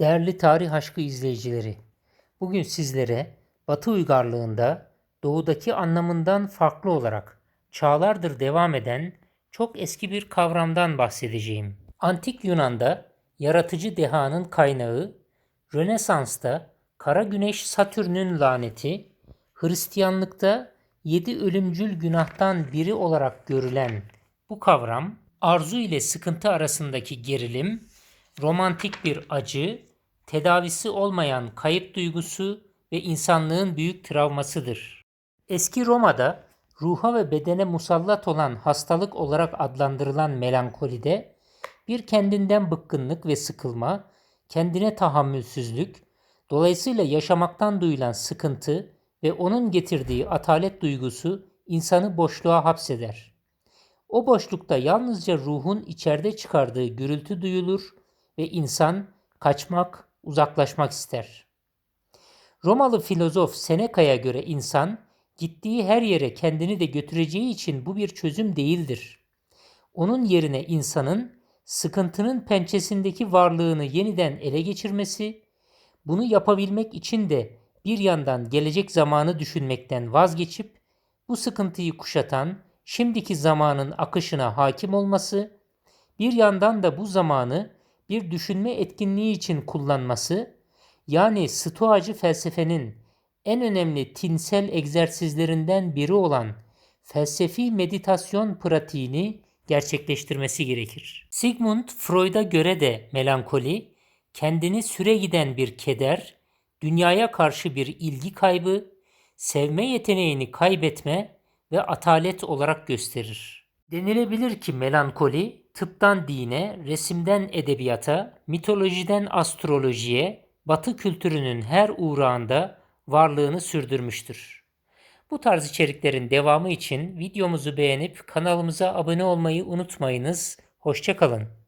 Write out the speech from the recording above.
Değerli tarih aşkı izleyicileri, bugün sizlere Batı uygarlığında doğudaki anlamından farklı olarak çağlardır devam eden çok eski bir kavramdan bahsedeceğim. Antik Yunan'da yaratıcı dehanın kaynağı, Rönesans'ta kara güneş Satürn'ün laneti, Hristiyanlıkta yedi ölümcül günahtan biri olarak görülen bu kavram, arzu ile sıkıntı arasındaki gerilim, romantik bir acı, tedavisi olmayan kayıp duygusu ve insanlığın büyük travmasıdır. Eski Roma'da ruha ve bedene musallat olan hastalık olarak adlandırılan melankolide bir kendinden bıkkınlık ve sıkılma, kendine tahammülsüzlük, dolayısıyla yaşamaktan duyulan sıkıntı ve onun getirdiği atalet duygusu insanı boşluğa hapseder. O boşlukta yalnızca ruhun içeride çıkardığı gürültü duyulur ve insan kaçmak, uzaklaşmak ister. Romalı filozof Seneca'ya göre insan gittiği her yere kendini de götüreceği için bu bir çözüm değildir. Onun yerine insanın sıkıntının pençesindeki varlığını yeniden ele geçirmesi, bunu yapabilmek için de bir yandan gelecek zamanı düşünmekten vazgeçip bu sıkıntıyı kuşatan şimdiki zamanın akışına hakim olması, bir yandan da bu zamanı bir düşünme etkinliği için kullanması, yani stoacı felsefenin en önemli tinsel egzersizlerinden biri olan felsefi meditasyon pratiğini gerçekleştirmesi gerekir. Sigmund Freud'a göre de melankoli, kendini süre giden bir keder, dünyaya karşı bir ilgi kaybı, sevme yeteneğini kaybetme ve atalet olarak gösterir. Denilebilir ki melankoli tıptan dine, resimden edebiyata, mitolojiden astrolojiye, batı kültürünün her uğrağında varlığını sürdürmüştür. Bu tarz içeriklerin devamı için videomuzu beğenip kanalımıza abone olmayı unutmayınız. Hoşçakalın.